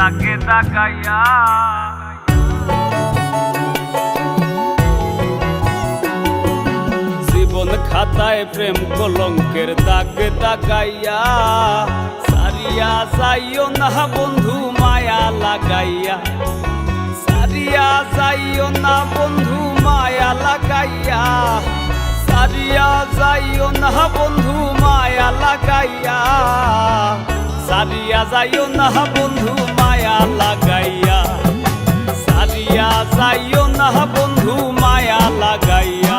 তাকে তাকাইয়া। জীবন খাতায় প্রেম কলঙ্কের দাগ তাকাইয়া, সারিয়া যাইও না বন্ধু মায়া লাগাইয়া। সারিয়া যাইও না বন্ধু মায়া লাগাইয়া, সারিয়া যাইও না বন্ধু মায়া লাগাইয়া। সারিয়া যাইও না বন্ধু মায়া লাগাইয়া সারিয়া যাইও না বন্ধু মায়া লাগাইয়া।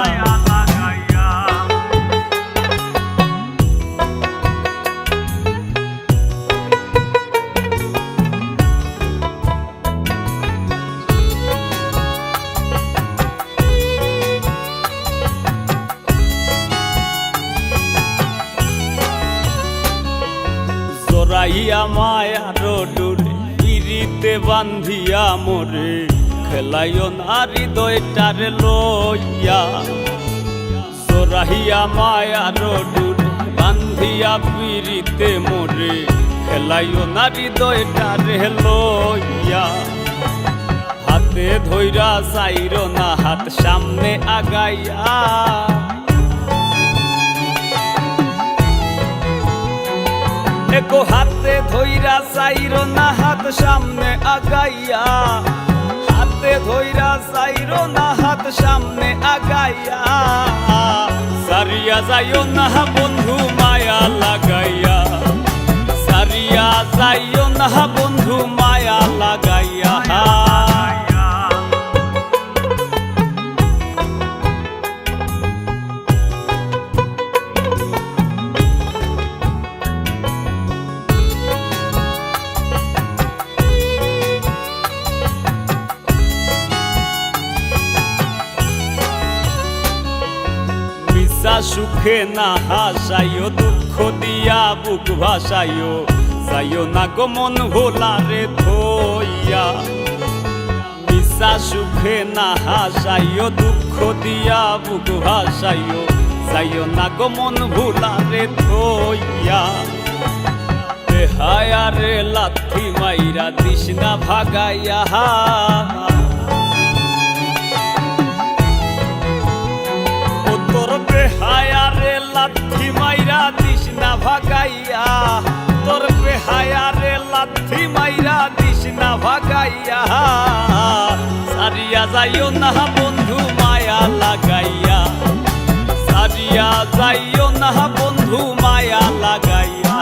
জোরাইয়া মায়া রোডুরে পিরিতে বান্ধিয়া মোরে, খেলাইও নারী দইটারে লইয়া। জোরাইয়া মায়া রোডুরে বান্ধিয়া পিরিতে মোরে, খেলাইও নারী দইটারে লইয়া। হাতে ধইরা চাইর না হাত, সামনে আগাইয়া। একো হাতে ধৈরা চাইর না হাত সামনে আগাইয়া হাতে ধৈরা চাইর না হাত সামনে আগাইয়া সারিয়া যাইও না বন্ধু মায়া লাগাইয়া সারিয়া যাইও না বন্ধু মায়া লাগাইয়া সুখে না হাসাইও, দুঃখ দিয়া বুক ভাসাইও। যাইও না গো মন ভোলারে থইয়া মিশা সুখে না হাসাইও, দুঃখ দিয়া বুক ভাসাইও। যাইও না গো মন ভোলারে থইয়া হায়ারে লাথি মাইরা দিশনা ভাগাইয়া। লাথি মাইরা দিস না ভাগাইয়া। তোর বেহায়ারে লাথি মাইরা দিস না ভাগাইয়া। সারিয়া যাইও না বন্ধু মায়া লাগাইয়া। সারিয়া যাইও না বন্ধু মায়া লাগাইয়া।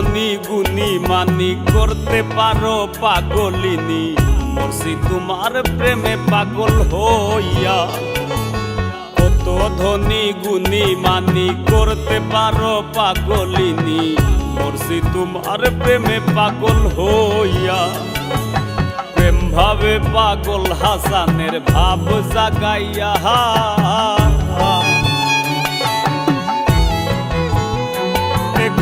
ধনী গুণী মানি করতে পারো পাগলিনী। মরছি তোমার প্রেমে পাগল হইয়া। কত ধনী গুণী মানি করতে পারো পাগলিনী। মরছি তোমার প্রেমে পাগল হইয়া। প্রেম ভাবে পাগল হাসানের ভাব জাগাইয়া।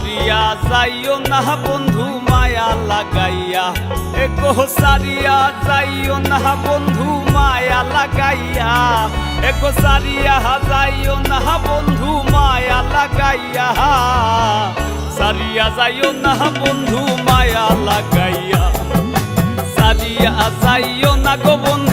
সারিয়া যাইও না বন্ধু মায়া লাগাইয়া। এগো সারিয়া যাইও না বন্ধু মায়া লাগাইয়া। এগো সারিয়া যাইও না বন্ধু মায়া লাগাইয়া। সারিয়া যাইও না বন্ধু মায়া লাগাইয়া। সারিয়া যাইও না গো বন্ধু